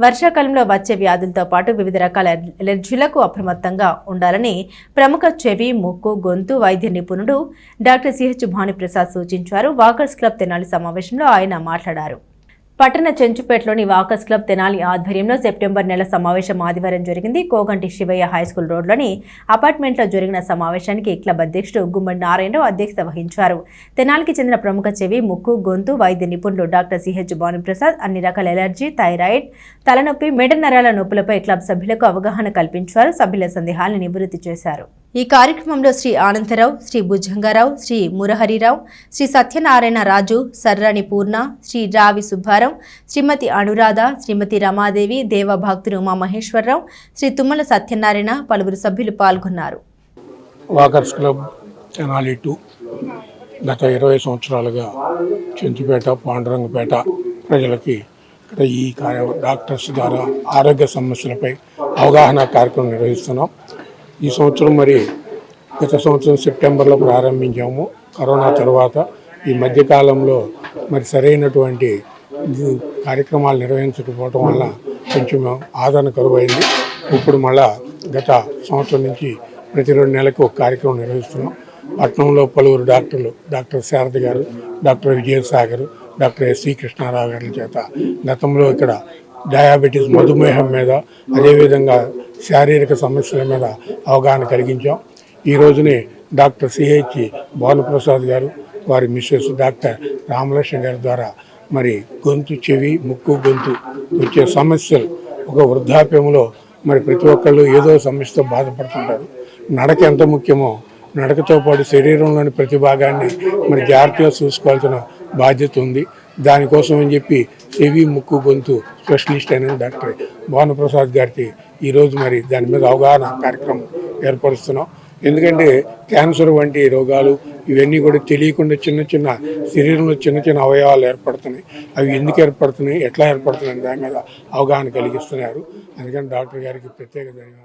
వర్షాకాలంలో వచ్చే వ్యాధులతో పాటు వివిధ రకాల ఎలర్జీలకు అప్రమత్తంగా ఉండాలని ప్రముఖ చెవి ముక్కు గొంతు వైద్య నిపుణుడు డాక్టర్ సిహెచ్ భానుప్రసాద్ సూచించారు. వాకర్స్ క్లబ్ తెనాలి సమావేశంలో ఆయన మాట్లాడారు. పట్టణ చెంచుపేటలోని వాకర్స్ క్లబ్ తెనాలి ఆధ్వర్యంలో సెప్టెంబర్ నెల సమావేశం ఆదివారం జరిగింది. కోగంటి శివయ్య హైస్కూల్ రోడ్లోని అపార్ట్మెంట్లో జరిగిన సమావేశానికి క్లబ్ అధ్యక్షుడు గుమ్మడి నారాయణరావు అధ్యక్షత వహించారు. తెనాలికి చెందిన ప్రముఖ చెవి ముక్కు గొంతు వైద్య నిపుణులు డాక్టర్ సిహెచ్ భానుప్రసాద్ అన్ని రకాల ఎలర్జీ థైరాయిడ్ తలనొప్పి మెడ నరాల నొప్పులపై క్లబ్ సభ్యులకు అవగాహన కల్పించారు. సభ్యుల సందేహాలను నివృత్తి చేశారు. ఈ కార్యక్రమంలో శ్రీ ఆనందరావు శ్రీ భుజంగారావు శ్రీ మురహరిరావు శ్రీ సత్యనారాయణ రాజు సర్రాణి పూర్ణ శ్రీ రావి సుబ్బారావు శ్రీమతి అనురాధ శ్రీమతి రమాదేవి దేవభక్తులు ఉమామహేశ్వరరావు శ్రీ తుమ్మల సత్యనారాయణ పలువురు సభ్యులు పాల్గొన్నారు. వాకర్స్ క్లబ్ తెనాలి టూ గత ఇరవై సంవత్సరాలుగా చెంచుపేట పాండురంగపేట ప్రజలకి ఇక్కడ ఈ కార్య డాక్టర్స్ ద్వారా ఆరోగ్య సమస్యలపై అవగాహన కార్యక్రమం నిర్వహిస్తున్నాం. ఈ సంవత్సరం మరి గత సంవత్సరం సెప్టెంబర్లో ప్రారంభించాము. కరోనా తర్వాత ఈ మధ్యకాలంలో మరి సరైనటువంటి కార్యక్రమాలు నిర్వహించకపోవటం వల్ల కొంచెం ఆదరణ కరువైంది. ఇప్పుడు మళ్ళా గత సంవత్సరం నుంచి ప్రతి రెండు నెలలకు ఒక కార్యక్రమం నిర్వహిస్తున్నాం. పట్టణంలో పలువురు డాక్టర్లు డాక్టర్ శారద గారు doctor Vijayasagar doctor SC Krishnarao గారి చేత గతంలో ఇక్కడ డయాబెటీస్ మధుమేహం మీద అదేవిధంగా శారీరక సమస్యల మీద అవగాహన కలిగించాం. ఈ రోజునే డాక్టర్ సిహెచ్ భానుప్రసాద్ గారు వారి మిస్సెస్ డాక్టర్ రామలక్ష్మి గారి ద్వారా మరి గొంతు చెవి ముక్కు గొంతు వచ్చే సమస్యలు ఒక వృద్ధాప్యంలో మరి ప్రతి ఒక్కళ్ళు ఏదో సమస్యతో బాధపడుతుంటారు. నడక ఎంత ముఖ్యమో నడకతో పాటు శరీరంలోని ప్రతి భాగాన్ని మరి జాగ్రత్తగా చూసుకోవాల్సిన బాధ్యత ఉంది. దానికోసం అని చెప్పి చెవి ముక్కు గొంతు స్పెషలిస్ట్ అయిన డాక్టర్ భానుప్రసాద్ గారికి ఈరోజు మరి దాని మీద అవగాహన కార్యక్రమం ఏర్పరుస్తున్నాం. ఎందుకంటే క్యాన్సర్ వంటి రోగాలు ఇవన్నీ కూడా తెలియకుండా చిన్న చిన్న శరీరంలో చిన్న చిన్న అవయవాలు ఏర్పడుతున్నాయి. అవి ఎందుకు ఏర్పడుతున్నాయి? ఎట్లా ఏర్పడుతున్నాయి? దాని మీద అవగాహన కలిగిస్తున్నారు. అందుకని డాక్టర్ గారికి ప్రత్యేక ధన్యవాదాలు.